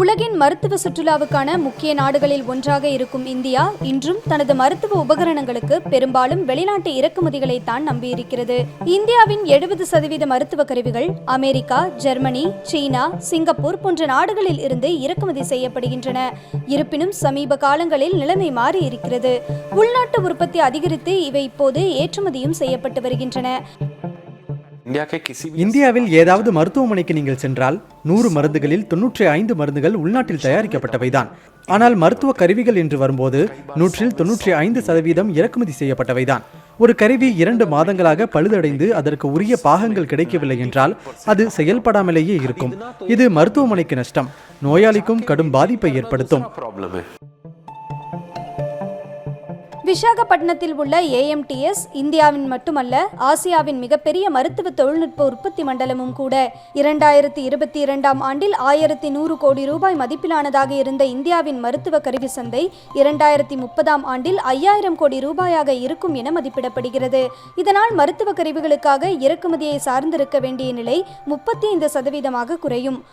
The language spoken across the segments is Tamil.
உலகின் மருத்துவ சுற்றுலாவுக்கான முக்கிய நாடுகளில் ஒன்றாக இருக்கும் இந்தியா இன்றும் தனது மருத்துவ உபகரணங்களுக்கு பெரும்பாலும் வெளிநாட்டு இறக்குமதிகளை தான் நம்பியிருக்கிறது. இந்தியாவின் எழுபது சதவீத மருத்துவ கருவிகள் அமெரிக்கா ஜெர்மனி சீனா சிங்கப்பூர் போன்ற நாடுகளில் இருந்து இறக்குமதி செய்யப்படுகின்றன. இருப்பினும் சமீப காலங்களில் நிலைமை மாறி இருக்கிறது உள்நாட்டு உற்பத்தி அதிகரித்து இவை இப்போது ஏற்றுமதியும் செய்யப்பட்டு வருகின்றன. இந்தியாவில் ஏதாவது மருத்துவமனைக்கு நீங்கள் சென்றால் நூறு மருந்துகளில் தொன்னூற்றி ஐந்து மருந்துகள் உள்நாட்டில் தயாரிக்கப்பட்டவைதான். ஆனால் மருத்துவ கருவிகள் என்று வரும்போது நூற்றில் தொன்னூற்றி ஐந்து சதவீதம் இறக்குமதி செய்யப்பட்டவைதான். ஒரு கருவி இரண்டு மாதங்களாக பழுதடைந்து அதற்கு உரிய பாகங்கள் கிடைக்கவில்லை என்றால் அது செயல்படாமலேயே இருக்கும். இது மருத்துவமனைக்கு நஷ்டம். நோயாளிக்கும் கடும் பாதிப்பை ஏற்படுத்தும். விசாகப்பட்டினத்தில் உள்ள ஏஎம்டிஎஸ் இந்தியாவின் மட்டுமல்ல ஆசியாவின் மிகப்பெரிய மருத்துவ தொழில்நுட்ப உற்பத்தி மண்டலமும் கூட. இரண்டாயிரத்தி இருபத்தி இரண்டாம் ஆண்டில் ஆயிரத்தி நூறு கோடி ரூபாய் மதிப்பிலானதாக இருந்த இந்தியாவின் மருத்துவ கருவி சந்தை இரண்டாயிரத்தி முப்பதாம் ஆண்டில் ஐயாயிரம் கோடி ரூபாயாக இருக்கும் என மதிப்பிடப்படுகிறது. இதனால் மருத்துவ கருவிகளுக்காக இறக்குமதியை சார்ந்திருக்க வேண்டிய நிலை முப்பத்தி ஐந்து சதவீதமாக குறையும்.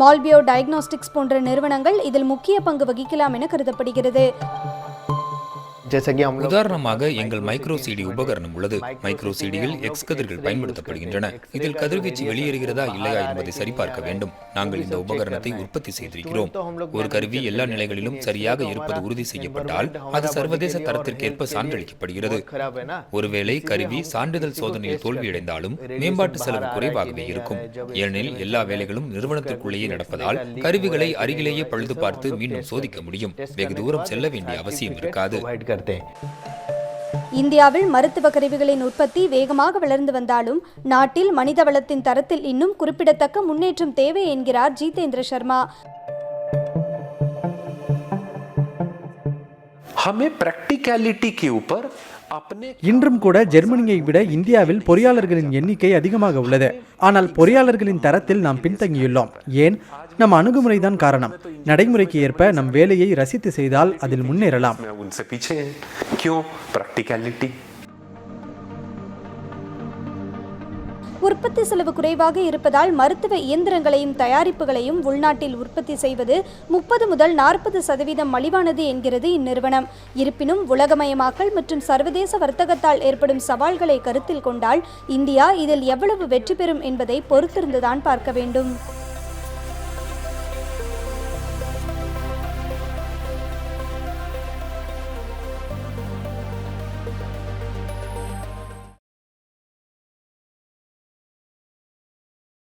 மால்பியோ டயக்னோஸ்டிக்ஸ் போன்ற நிறுவனங்கள் இதில் முக்கிய பங்கு வகிக்கலாம் என கருதப்படுகிறது. உதாரணமாக எங்கள் மைக்ரோசிடி உபகரணம் உள்ளது. மைக்ரோசிடியில் எக்ஸ் கதிர்கள் பயன்படுத்தப்படுகின்றன. இதில் கதிர்வீச்சு வெளியேறுகிறதா இல்லையா என்பதை சரிபார்க்க வேண்டும். நாங்கள் இந்த உபகரணத்தை உற்பத்தி செய்திருக்கிறோம். ஒரு கருவி எல்லா நிலைகளிலும் சரியாக இருப்பது உறுதி செய்யப்பட்டால் அது சர்வதேச தரத்திற்கேற்ப சான்றளிக்கப்படுகிறது. ஒருவேளை கருவி சான்றிதழ் சோதனையில் தோல்வியடைந்தாலும் மேம்பாட்டு செலவு குறைவாகவே இருக்கும். ஏனெனில் எல்லா வேலைகளும் நிறுவனத்திற்குள்ளேயே நடப்பதால் கருவிகளை அருகிலேயே பழுது பார்த்து மீண்டும் சோதிக்க முடியும். வெகு தூரம் செல்ல வேண்டிய அவசியம் இருக்காது. करते हैं இந்தியாவில் மருத்துவ கருவிகளின் உற்பத்தி வேகமாக வளர்ந்து வந்தாலும் நாட்டில் மனித வளத்தின் தரத்தில் இன்னும் குறிப்பிடத்தக்க முன்னேற்றம் தேவை என்கிறார் ஜிதேந்திர சர்மா हमें प्रैक्टिकलिटी के ऊपर अपने இன்றும் கூட ஜெர்மனியை விட இந்தியாவில் பொறியாளர்களின் எண்ணிக்கை அதிகமாக உள்ளது. ஆனால் பொறியாளர்களின் தரத்தில் நாம் பின்தங்கியுள்ளோம். ஏன்? நம் அணுகுமுறைதான் காரணம். நடைமுறைக்கு ஏற்ப நம் வேலையை ரசித்து செய்தால் அதில் முன்னேறலாம். உற்பத்தி செலவு குறைவாக இருப்பதால் மருத்துவ இயந்திரங்களையும் தயாரிப்புகளையும் உள்நாட்டில் உற்பத்தி செய்வது முப்பது முதல் நாற்பது சதவீதம் மலிவானது என்கிறது இந்நிறுவனம். இருப்பினும் உலகமயமாக்கல் மற்றும் சர்வதேச வர்த்தகத்தால் ஏற்படும் சவால்களை கருத்தில் கொண்டால் இந்தியா இதில் எவ்வளவு வெற்றி பெறும் என்பதை பொறுத்திருந்துதான் பார்க்க வேண்டும்.